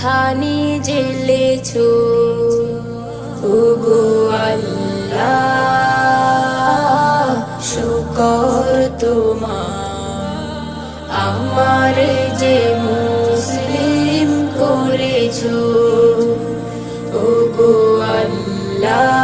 খানি জেলেছো ওগো আল্লাহ শুকর তোমার। আমার যে মুসলিম করেছ ওগো আল্লাহ।